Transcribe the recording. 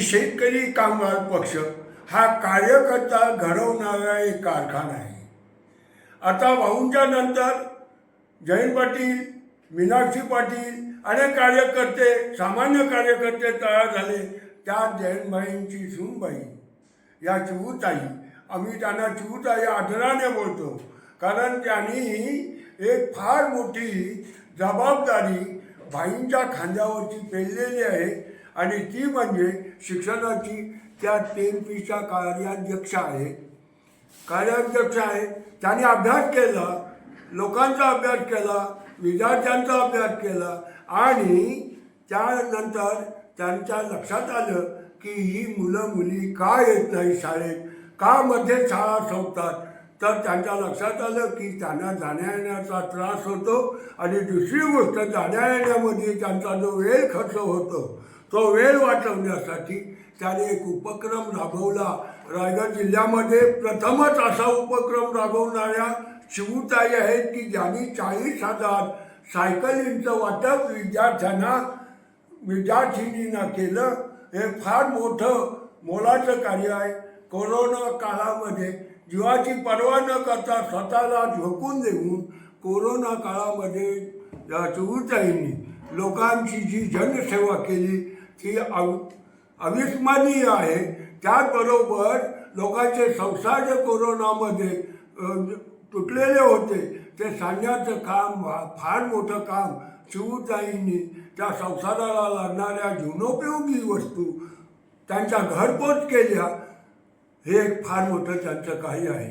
शेतकरी कामगार पक्ष हा कार्यकर्ता घडवणारा एक कारखाना आहे. आता भाऊंच्या नंतर जयंत पाटील मीनाक्षी पाटील अनेक कार्यकर्ते सामान्य कार्यकर्ते तयार झाले. त्या जयंतबाईंची सूनबाई या चिवताई आम्ही त्यांना चिवताई आदराने बोलतो. कारण त्यांनी एक फार मोठी जबाबदारी भाईंच्या खांद्यावरची पेललेली आहे. आणि ती म्हणजे शिक्षणाची त्या टेनपीच्या कार्याध्यक्ष आहे. कार्याध्यक्ष आहे. त्यांनी अभ्यास केला लोकांचा अभ्यास केला विद्यार्थ्यांचा अभ्यास केला आणि त्यानंतर त्यांच्या लक्षात आलं की ही मुलं मुली का येत नाही शाळेत? का मध्ये शाळा संपतात? तर त्यांच्या लक्षात आलं की त्यांना जाण्या येण्याचा त्रास होतो आणि दुसरी गोष्ट जाण्या येण्यामध्ये त्यांचा जो वेळ खर्च होतो तो वेळ वाचवण्यासाठी त्याने एक उपक्रम राबवला. रायगड जिल्ह्यामध्ये प्रथमच असा उपक्रम राबवणाऱ्या शिवताई आहेत की ज्यांनी चाळीस हजार सायकलींचं वाटप विद्यार्थ्यांना विद्यार्थिनींना केलं. हे फार मोठं मोलाचं कार्य आहे. कोरोना काळामध्ये जीवाची पर्वा न करता स्वतःला झोकून देऊन कोरोना काळामध्ये शिवताईंनी लोकांची जी जनसेवा केली ही अव अविस्मरणीय आहे. त्याचबरोबर लोकांचे संसार जे कोरोनामध्ये तुटलेले होते ते सांगण्याचं काम फार मोठं काम शिवताईंनी त्या संसाराला लागणाऱ्या जीवनोपयोगी वस्तू त्यांच्या घरपोच केल्या हे एक फार मोठं त्यांचं काही आहे.